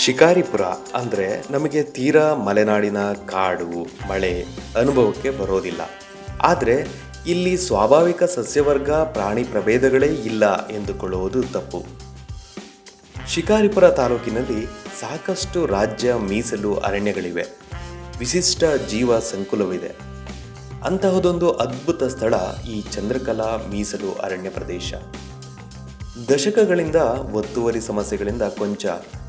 ಶಿಕಾರಿಪುರ ಅಂದರೆ ನಮಗೆ ತೀರಾ ಮಲೆನಾಡಿನ ಕಾಡು, ಮಳೆ ಅನುಭವಕ್ಕೆ ಬರೋದಿಲ್ಲ. ಆದರೆ ಇಲ್ಲಿ ಸ್ವಾಭಾವಿಕ ಸಸ್ಯವರ್ಗ, ಪ್ರಾಣಿ ಪ್ರಭೇದಗಳೇ ಇಲ್ಲ ಎಂದುಕೊಳ್ಳುವುದು ತಪ್ಪು. ಶಿಕಾರಿಪುರ ತಾಲೂಕಿನಲ್ಲಿ ಸಾಕಷ್ಟು ರಾಜ್ಯ ಮೀಸಲು ಅರಣ್ಯಗಳಿವೆ. ವಿಶಿಷ್ಟ ಜೀವ ಸಂಕುಲವಿದೆ. ಅಂತಹದೊಂದು ಅದ್ಭುತ ಸ್ಥಳ ಈ ಚಂದ್ರಕಲಾ ಮೀಸಲು ಅರಣ್ಯ ಪ್ರದೇಶ. ದಶಕಗಳಿಂದ ಒತ್ತುವರಿ ಸಮಸ್ಯೆಗಳಿಂದ ಕೊಂಚ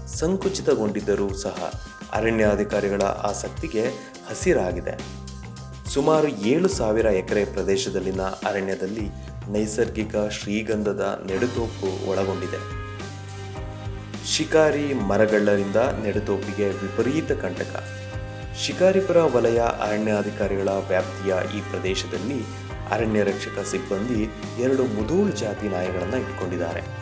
ಸಂಕುಚಿತಗೊಂಡಿದ್ದರೂ ಸಹ ಅರಣ್ಯಾಧಿಕಾರಿಗಳ ಆಸಕ್ತಿಗೆ ಹಸಿರಾಗಿದೆ. ಸುಮಾರು ಏಳು ಸಾವಿರ ಎಕರೆ ಪ್ರದೇಶದಲ್ಲಿನ ಅರಣ್ಯದಲ್ಲಿ ನೈಸರ್ಗಿಕ ಶ್ರೀಗಂಧದ ನೆಡುತೋಪು ಒಳಗೊಂಡಿದೆ. ಶಿಕಾರಿ ಮರಗಳ್ಳರಿಂದ ನೆಡುತೋಪಿಗೆ ವಿಪರೀತ ಕಂಟಕ. ಶಿಕಾರಿಪುರ ವಲಯ ಅರಣ್ಯಾಧಿಕಾರಿಗಳ ವ್ಯಾಪ್ತಿಯ ಈ ಪ್ರದೇಶದಲ್ಲಿ ಅರಣ್ಯ ರಕ್ಷಕ ಸಿಬ್ಬಂದಿ ಎರಡು ಮುದೋಳು ಜಾತಿ ನಾಯಿಗಳನ್ನು ಇಟ್ಕೊಂಡಿದ್ದಾರೆ.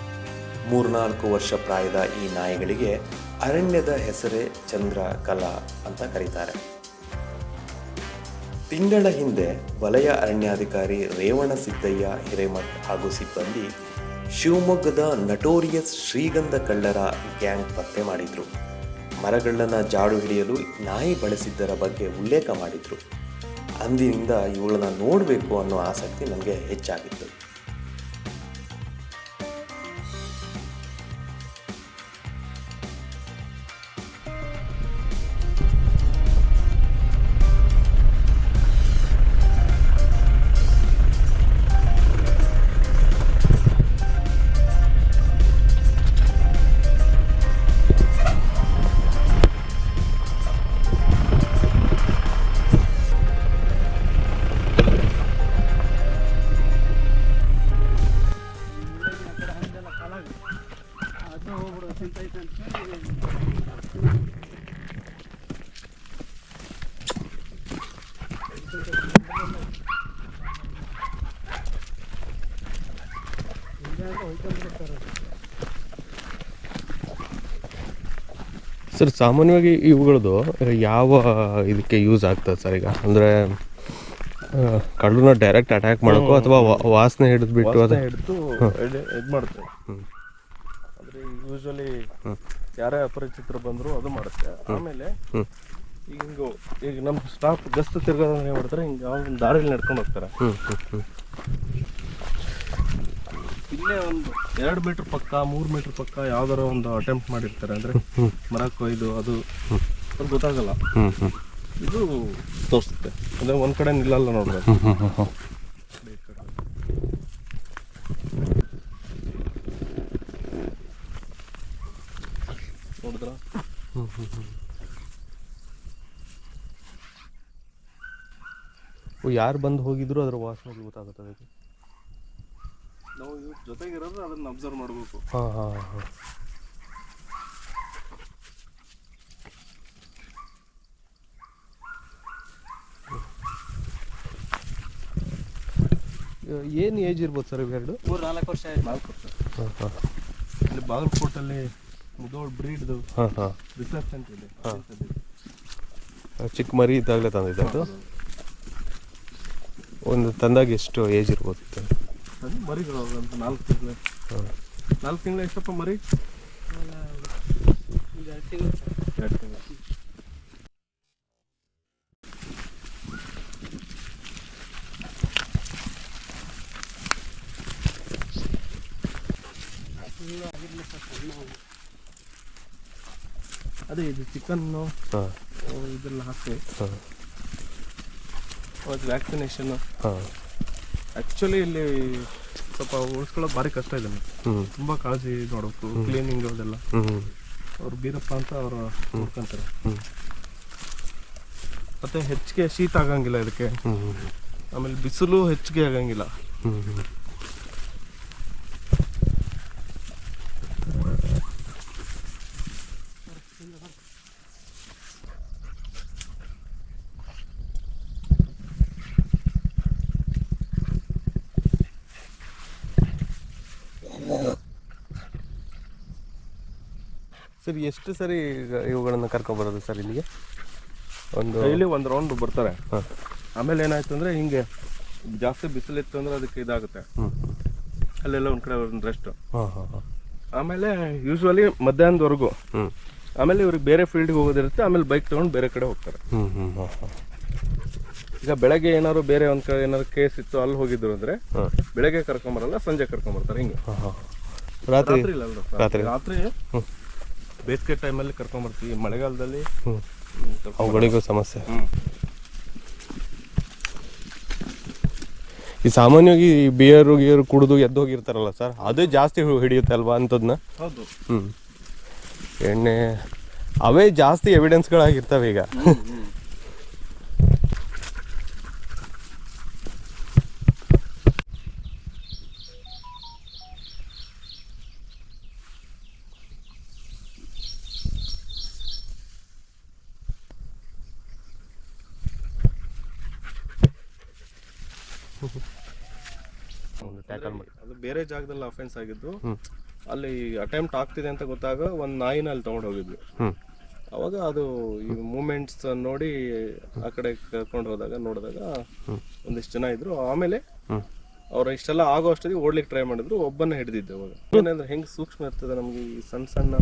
ಮೂರ್ನಾಲ್ಕು ವರ್ಷ ಪ್ರಾಯದ ಈ ನಾಯಿಗಳಿಗೆ ಅರಣ್ಯದ ಹೆಸರೇ ಚಂದ್ರ ಕಲಾ ಅಂತ ಕರೀತಾರೆ. ತಿಂಗಳ ಹಿಂದೆ ವಲಯ ಅರಣ್ಯಾಧಿಕಾರಿ ರೇವಣ ಸಿದ್ದಯ್ಯ, ಹಿರೇಮಠ್ ಹಾಗೂ ಸಿಬ್ಬಂದಿ ಶಿವಮೊಗ್ಗದ ನಟೋರಿಯಸ್ ಶ್ರೀಗಂಧ ಕಳ್ಳರ ಗ್ಯಾಂಗ್ ಪತ್ತೆ ಮಾಡಿದ್ರು. ಮರಗಳನ್ನ ಜಾಡು ಹಿಡಿಯಲು ನಾಯಿ ಬಳಸಿದ್ದರ ಬಗ್ಗೆ ಉಲ್ಲೇಖ ಮಾಡಿದ್ರು. ಅಂದಿನಿಂದ ಇವುಗಳನ್ನ ನೋಡಬೇಕು ಅನ್ನೋ ಆಸಕ್ತಿ ನನಗೆ ಹೆಚ್ಚಾಗಿತ್ತು. ಸರ್ ಸಾಮಾನ್ಯವಾಗಿ ಇವುಗಳದ್ದು ಯಾವ ಇದಕ್ಕೆ ಯೂಸ್ ಆಗ್ತದೆ ಸರ್ ಈಗ? ಅಂದರೆ ಕಳ್ಳನ ಡೈರೆಕ್ಟ್ ಅಟ್ಯಾಕ್ ಮಾಡೋಕ್ಕೂ ಅಥವಾ ವಾಸನೆ ಹಿಡಿದು ಬಿಟ್ಟು ಅದು? ಹಿಡಿದು ಇದು ಮಾಡುತ್ತೆ ಅಂದ್ರೆ ಯೂಶಲಿ ಯಾರೇ ಅಪರಿಚಿತರು ಬಂದರೂ ಅದು ಮಾಡುತ್ತೆ. ಆಮೇಲೆ ಈಗ ಹಿಂಗು ಈಗ ನಮ್ಮ ಸ್ಟಾಫ್ ಗಸ್ತು ತಿರ್ಗೋದ್ರೆ ಏನು ಮಾಡ್ತಾರೆ ಹಿಂಗೆ ಒಂದು ದಾರಿಲಿ ನಡ್ಕೊಂಡು ಹೋಗ್ತಾರೆ. ಹ್ಞೂ ಹ್ಞೂ ಹ್ಞೂ ಇಲ್ಲೇ ಒಂದು ಎರಡು ಮೀಟರ್ ಪಕ್ಕ, ಮೂರು ಮೀಟರ್ ಪಕ್ಕ ಯಾವ್ದಾರ ಒಂದು ಅಟೆಂಪ್ಟ್ ಮಾಡಿರ್ತಾರೆ. ಅಂದ್ರೆ ಮರ ಕೊಯ್ದು ಅದು. ಅದು ಗೊತ್ತಾಗಲ್ಲ. ಇದು ತೋರಿಸುತ್ತೆ. ಅಂದ್ರೆ ಒಂದ್ ಕಡೆ ನಿಲ್ಲಲ್ಲ ನೋಡ್ರಿ ಯಾರು ಬಂದು ಹೋಗಿದ್ರು ಅದ್ರ ವಾಸನೆ ಗೊತ್ತಾಗುತ್ತೆ ನಾವು ಇವ್ರ ಜೊತೆಗಿರೋದು ಅದನ್ನ ಅಬ್ಸರ್ವ್ ಮಾಡಬೇಕು. ಹಾಂ ಹಾಂ ಹಾಂ. ಏನು ಏಜ್ ಇರ್ಬೋದು ಸರ್ ಇವೆರಡು ಮೂರು ನಾಲ್ಕು ವರ್ಷ ಆಯ್ತು. ನಾಲ್ಕು ವರ್ಷ. ಹಾಂ ಹಾಂ. ಇಲ್ಲಿ ಬಾಗಲಕೋಟಲ್ಲಿ ಮುದೋಳ್ ಬ್ರೀಡ್ದು ಹಾಂ ಹಾಂ. ರಿಸರ್ಚ್ ಅಂತ ಇದೆ. ಚಿಕ್ಕ ಮರಿ ಇದ್ದಾಗಲೇ ತಂದಿದ್ದು ಅದು ಒಂದು ತಂದಾಗ ಎಷ್ಟು ಏಜ್ ಇರ್ಬೋದು? ಮರಿಗಳು ಅಂತ ನಾಲ್ಕು ತಿಂಗಳು. ನಾಲ್ಕು ತಿಂಗಳು ಎಷ್ಟಪ್ಪ ಮರಿ? ಎರಡು ತಿಂಗಳು. ಎರಡು ತಿಂಗಳು ಅದೇ ಇದು ಚಿಕನ್ನು ಇದೆಲ್ಲ ವ್ಯಾಕ್ಸಿನೇಷನ್ ಹಾಂ. ಆ್ಯಕ್ಚುಲಿ ಇಲ್ಲಿ ಸ್ವಲ್ಪ ಉಳಿಸ್ಕೊಳ್ಳೋದು ಭಾರಿ ಕಷ್ಟ ಇದೆ ತುಂಬಾ ಕಾಳಜಿ ನೋಡಬೇಕು ಕ್ಲೀನಿಂಗ್ ಅದೆಲ್ಲ. ಅವ್ರು ಬೀರಪ್ಪ ಅಂತ ಅವರು ನೋಡ್ಕೊಂತಾರೆ. ಮತ್ತೆ ಹೆಚ್ಚಿಗೆ ಶೀತ ಆಗಂಗಿಲ್ಲ ಇದಕ್ಕೆ. ಆಮೇಲೆ ಬಿಸಿಲು ಹೆಚ್ಚಿಗೆ ಆಗಂಗಿಲ್ಲ ಹ್ಞೂ ಹ್ಞೂ ಸರ್ ಎಷ್ಟು ಸರಿ ಈಗ ಇವುಗಳನ್ನು ಕರ್ಕೊಂಡ್ಬರೋದು ಸರ್ ಇಲ್ಲಿಗೆ? ಒಂದು ಡೈಲಿ ಒಂದು ರೌಂಡ್ ಬರ್ತಾರೆ. ಹಾಂ. ಆಮೇಲೆ ಏನಾಯ್ತು ಅಂದ್ರೆ ಹಿಂಗೆ ಜಾಸ್ತಿ ಬಿಸಿಲಿತ್ತು ಅಂದ್ರೆ ಅದಕ್ಕೆ ಇದಾಗುತ್ತೆ. ಅಲ್ಲೆಲ್ಲ ಒಂದ್ ಕಡೆ ಒಂದು ರೆಸ್ಟ್ ಹಾಂ ಹಾಂ ಹಾಂ. ಆಮೇಲೆ ಯೂಶ್ವಲಿ ಮಧ್ಯಾಹ್ನದವರೆಗೂ. ಹ್ಞೂ ಆಮೇಲೆ ಇವ್ರಿಗೆ ಬೇರೆ ಫೀಲ್ಡ್ಗೆ ಹೋಗೋದಿರುತ್ತೆ ಆಮೇಲೆ ಬೈಕ್ ತಗೊಂಡು ಬೇರೆ ಕಡೆ ಹೋಗ್ತಾರೆ. ಹ್ಞೂ ಹ್ಞೂ ಹಾಂ ಹಾಂ. ಈಗ ಬೆಳಗ್ಗೆ ಏನಾದ್ರು ಬೇರೆ ಒಂದ್ ಕಡೆ ಏನಾದ್ರು ಕೇಸ್ ಇತ್ತು ಅಲ್ಲಿ ಹೋಗಿದ್ರು ಅಂದ್ರೆ ಬೆಳಗ್ಗೆ ಕರ್ಕೊಂಬರಲ್ಲ ಸಂಜೆ ಕರ್ಕೊಂಬರ್ತಾರೆ ಹಿಂಗೆ. ಹಾಂ ಹಾಂ ರಾತ್ರಿ? ರಾತ್ರಿ ಇಲ್ಲ ಅಲ್ವಾ? ರಾತ್ರಿ. ರಾತ್ರಿ ಬೇಸಿಗೆ ಟೈಮಲ್ಲಿ ಕರ್ಕೊಂಬರ್ತೀವಿ ಮಳೆಗಾಲದಲ್ಲಿ ಅವುಗಳಿಗೂ ಸಮಸ್ಯೆ. ಈ ಸಾಮಾನ್ಯವಾಗಿ ಈ ಬಿಯರು ಗಿಯರು ಕುಡಿದು ಎದ್ದು ಹೋಗಿರ್ತಾರಲ್ಲ ಸರ್ ಅದೇ ಜಾಸ್ತಿ ಹಿಡಿಯುತ್ತೆ ಅಲ್ವಾ ಅಂಥದ್ನ? ಹೌದು. ಹ್ಞೂ ಎಣ್ಣೆ ಅವೇ ಜಾಸ್ತಿ ಎವಿಡೆನ್ಸ್ಗಳಾಗಿರ್ತವೆ ಈಗ. ಅದು ಬೇರೆ ಜಾಗದಲ್ಲಿ ಅಫೆನ್ಸ್ ಆಗಿದ್ದು ಅಲ್ಲಿ ಅಟೆಂಪ್ಟ್ ಆಗ್ತಿದೆ ಅಂತ ಗೊತ್ತಾಗ ಒಂದು ನಾಯಿನ ಅಲ್ಲಿ ತಗೊಂಡು ಹೋಗಿದ್ವಿ. ಅವಾಗ ಅದು ಈ ಮೂಮೆಂಟ್ಸ್ ನೋಡಿ ಆ ಕಡೆ ಕರ್ಕೊಂಡು ಹೋದಾಗ ನೋಡಿದಾಗ ಒಂದಿಷ್ಟು ಜನ ಇದ್ರು. ಆಮೇಲೆ ಅವ್ರ ಅವ್ರು ಇಷ್ಟೆಲ್ಲ ಆಗೋ ಅಷ್ಟೊತ್ತಿಗೆ ಓಡ್ಲಿಕ್ಕೆ ಟ್ರೈ ಮಾಡಿದ್ರು ಒಬ್ಬನ ಹಿಡಿದಿದ್ದೆ ಅವಾಗ. ಏನಂದ್ರೆ ಹೆಂಗ್ ಸೂಕ್ಷ್ಮ ಇರ್ತದೆ ನಮ್ಗೆ ಈ ಸಣ್ಣ ಸಣ್ಣ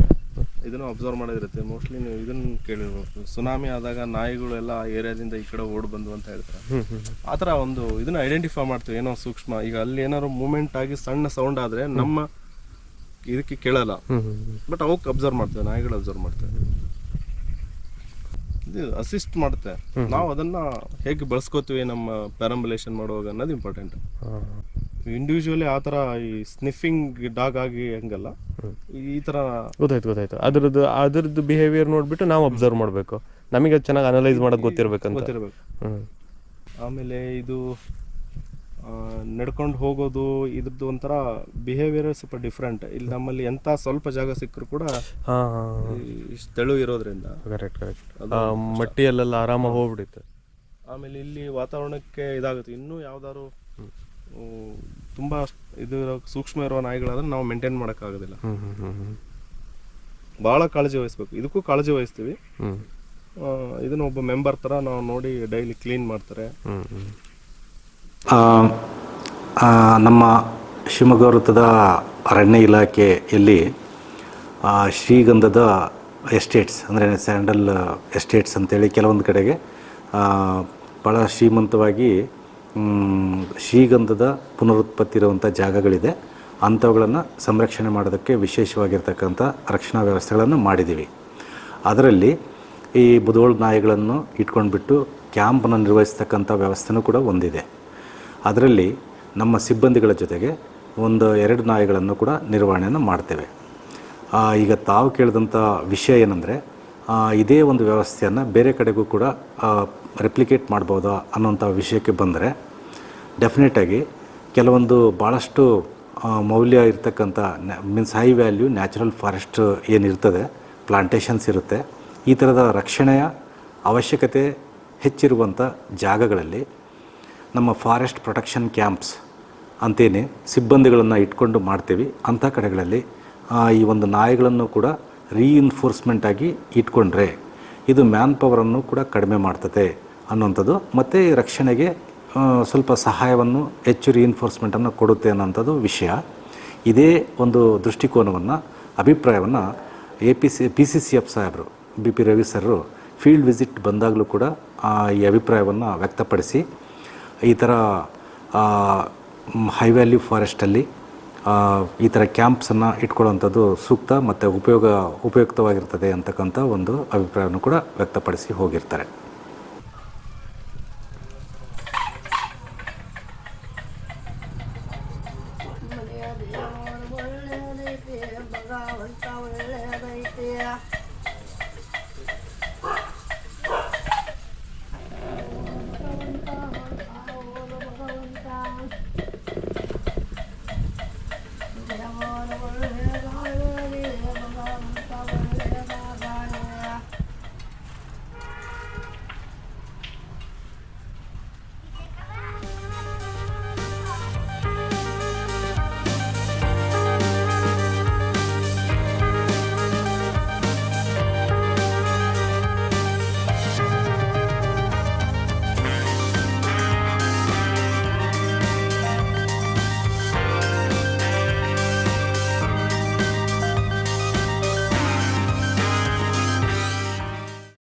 ಇದನ್ನು ಅಬ್ಸರ್ವ್ ಮಾಡೋದಿರುತ್ತೆ. ಮೋಸ್ಟ್ಲಿ ನೀವು ಇದನ್ನ ಕೇಳಿರ್ಬೇಕು ಸುನಾಮಿ ಆದಾಗ ನಾಯಿಗಳು ಎಲ್ಲ ಆ ಏರಿಯಾದಿಂದ ಈ ಕಡೆ ಓಡ್ ಬಂದು ಅಂತ ಹೇಳ್ತಾರೆ. ಆ ಥರ ಒಂದು ಇದನ್ನ ಐಡೆಂಟಿಫೈ ಮಾಡ್ತೀವಿ. ಏನೋ ಸೂಕ್ಷ್ಮ. ಈಗ ಅಲ್ಲಿ ಏನಾದ್ರು ಮೂಮೆಂಟ್ ಆಗಿ ಸಣ್ಣ ಸೌಂಡ್ ಆದ್ರೆ ನಮ್ಮ ಇದಕ್ಕೆ ಕೇಳಲ್ಲ. ಬಟ್ ಅವಕ್ಕೆ ಅಬ್ಸರ್ವ್ ಮಾಡ್ತೇವೆ. ನಾಯಿಗಳು ಅಬ್ಸರ್ವ್ ಮಾಡ್ತೇವೆ. ಇದು ಅಸಿಸ್ಟ್ ಮಾಡುತ್ತೆ. ನಾವು ಅದನ್ನ ಹೇಗೆ ಬಳಸ್ಕೋತೀವಿ ನಮ್ಮ ಪ್ಯಾರಂಬುಲೇಷನ್ ಮಾಡುವಾಗ ಅನ್ನೋದು ಇಂಪಾರ್ಟೆಂಟ್ ಇಂಡಿವಿಜುವಲಿ ಆ ಥರ ಈ ಸ್ನಿಫಿಂಗ್ ಡಾಗ್ ಆಗಿ ಹಂಗಲ್ಲ. ಈ ತರ ಗೊತ್ತಾಯ್ತು ಗೊತ್ತಾಯ್ತು. ಅದ್ರದ್ದು ಅದ್ರದ್ದು ಬಿಹೇವಿಯರ್ ನೋಡ್ಬಿಟ್ಟು ನಾವು ಅಬ್ಸರ್ವ್ ಮಾಡಬೇಕು. ನಮಗೆ ಅದು ಚೆನ್ನಾಗಿ ಅನಲೈಸ್ ಮಾಡೋದು ಗೊತ್ತಿರ್ಬೇಕಂತ. ಗೊತ್ತಿರಬೇಕು. ಆಮೇಲೆ ಇದು ನಡ್ಕೊಂಡು ಹೋಗೋದು ಇದ್ರದ್ದು ಒಂಥರ ಬಿಹೇವಿಯರ್ ಸ್ವಲ್ಪ ಡಿಫ್ರೆಂಟ್ ಇಲ್ಲಿ ನಮ್ಮಲ್ಲಿ ಎಂತ ಸ್ವಲ್ಪ ಜಾಗ ಸಿಕ್ಕರು ಕೂಡ ಹಾಂ ಹಾಂ ಇಷ್ಟು ತೆಳು ಇರೋದ್ರಿಂದ ಕರೆಕ್ಟ್ ಕರೆಕ್ಟ್ ಮಟ್ಟಿಯಲ್ಲೆಲ್ಲ ಆರಾಮಾಗಿ ಹೋಗ್ಬಿಡುತ್ತೆ. ಆಮೇಲೆ ಇಲ್ಲಿ ವಾತಾವರಣಕ್ಕೆ ಇದಾಗುತ್ತೆ. ಇನ್ನೂ ಯಾವ್ದಾದ್ರು ತುಂಬ ಇದು ಸೂಕ್ಷ್ಮ ಇರುವ ನಾಯಿಗಳಾದ್ರೆ ನಾವು ಮೇಂಟೈನ್ ಮಾಡೋಕ್ಕಾಗೋದಿಲ್ಲ. ಆಗೋದಿಲ್ಲ ಬಹಳ ಭಾಳ ಕಾಳಜಿ ವಹಿಸ್ಬೇಕು. ಇದಕ್ಕೂ ಕಾಳಜಿ ವಹಿಸ್ತೀವಿ. ಇದನ್ನ ಒಬ್ಬ ಮೆಂಬರ್ ಥರ ನಾವು ನೋಡಿ ಡೈಲಿ ಕ್ಲೀನ್ ಮಾಡ್ತಾರೆ. ನಮ್ಮ ಶಿವಮೊಗ್ಗ ವೃತ್ತದ ಅರಣ್ಯ ಇಲಾಖೆಯಲ್ಲಿ ಶ್ರೀಗಂಧದ ಎಸ್ಟೇಟ್ಸ್ ಅಂದರೆ ಸ್ಯಾಂಡಲ್ ಎಸ್ಟೇಟ್ಸ್ ಅಂತೇಳಿ ಕೆಲವೊಂದು ಕಡೆಗೆ ಭಾಳ ಶ್ರೀಮಂತವಾಗಿ ಶ್ರೀಗಂಧದ ಪುನರುತ್ಪತ್ತಿ ಇರುವಂಥ ಜಾಗಗಳಿದೆ. ಅಂಥವುಗಳನ್ನು ಸಂರಕ್ಷಣೆ ಮಾಡೋದಕ್ಕೆ ವಿಶೇಷವಾಗಿರ್ತಕ್ಕಂಥ ರಕ್ಷಣಾ ವ್ಯವಸ್ಥೆಗಳನ್ನು ಮಾಡಿದ್ದೀವಿ. ಅದರಲ್ಲಿ ಈ ಬುಧೋಳ್ ನಾಯಿಗಳನ್ನು ಇಟ್ಕೊಂಡ್ಬಿಟ್ಟು ಕ್ಯಾಂಪನ್ನು ನಿರ್ವಹಿಸ್ತಕ್ಕಂಥ ವ್ಯವಸ್ಥೆನೂ ಕೂಡ ಒಂದಿದೆ. ಅದರಲ್ಲಿ ನಮ್ಮ ಸಿಬ್ಬಂದಿಗಳ ಜೊತೆಗೆ ಒಂದು ಎರಡು ನಾಯಿಗಳನ್ನು ಕೂಡ ನಿರ್ವಹಣೆಯನ್ನು ಮಾಡ್ತೇವೆ. ಈಗ ತಾವು ಕೇಳಿದಂಥ ವಿಷಯ ಏನಂದರೆ ಇದೇ ಒಂದು ವ್ಯವಸ್ಥೆಯನ್ನು ಬೇರೆ ಕಡೆಗೂ ಕೂಡ ರೆಪ್ಲಿಕೇಟ್ ಮಾಡ್ಬೋದಾ ಅನ್ನೋಂಥ ವಿಷಯಕ್ಕೆ ಬಂದರೆ ಡೆಫಿನೆಟಾಗಿ ಕೆಲವೊಂದು ಭಾಳಷ್ಟು ಮೌಲ್ಯ ಇರ್ತಕ್ಕಂಥ means high value natural forest ಏನಿರ್ತದೆ ಪ್ಲಾಂಟೇಷನ್ಸ್ ಇರುತ್ತೆ, ಈ ಥರದ ರಕ್ಷಣೆಯ ಅವಶ್ಯಕತೆ ಹೆಚ್ಚಿರುವಂಥ ಜಾಗಗಳಲ್ಲಿ ನಮ್ಮ ಫಾರೆಸ್ಟ್ ಪ್ರೊಟೆಕ್ಷನ್ ಕ್ಯಾಂಪ್ಸ್ ಅಂತೇನೆ ಸಿಬ್ಬಂದಿಗಳನ್ನು ಇಟ್ಕೊಂಡು ಮಾಡ್ತೀವಿ. ಅಂಥ ಕಡೆಗಳಲ್ಲಿ ಈ ಒಂದು ನಾಯಿಗಳನ್ನು ಕೂಡ ರೀಇನ್ಫೋರ್ಸ್ಮೆಂಟ್ ಆಗಿ ಇಟ್ಕೊಂಡ್ರೆ ಇದು ಮ್ಯಾನ್ ಪವರನ್ನು ಕೂಡ ಕಡಿಮೆ ಮಾಡ್ತದೆ ಅನ್ನೋಂಥದ್ದು ಮತ್ತು ರಕ್ಷಣೆಗೆ ಸ್ವಲ್ಪ ಸಹಾಯವನ್ನು ಹೆಚ್ಚು ರೀಇನ್ಫೋರ್ಸ್ಮೆಂಟನ್ನು ಕೊಡುತ್ತೆ ಅನ್ನೋಂಥದ್ದು ವಿಷಯ. ಇದೇ ಒಂದು ದೃಷ್ಟಿಕೋನವನ್ನು, ಅಭಿಪ್ರಾಯವನ್ನು A P C P C C F ಸಾಹೇಬರು B P Ravi sir field visit ಬಂದಾಗಲೂ ಕೂಡ ಈ ಅಭಿಪ್ರಾಯವನ್ನು ವ್ಯಕ್ತಪಡಿಸಿ. ಈ ಥರ ಹೈ ವ್ಯಾಲ್ಯೂ ಫಾರೆಸ್ಟಲ್ಲಿ ಈ ಥರ ಕ್ಯಾಂಪ್ಸನ್ನು ಇಟ್ಕೊಳ್ಳೋವಂಥದ್ದು ಸೂಕ್ತ ಮತ್ತು ಉಪಯೋಗ ಉಪಯುಕ್ತವಾಗಿರ್ತದೆ ಅಂತಕ್ಕಂಥ ಒಂದು ಅಭಿಪ್ರಾಯವನ್ನು ಕೂಡ ವ್ಯಕ್ತಪಡಿಸಿ ಹೋಗಿರ್ತಾರೆ.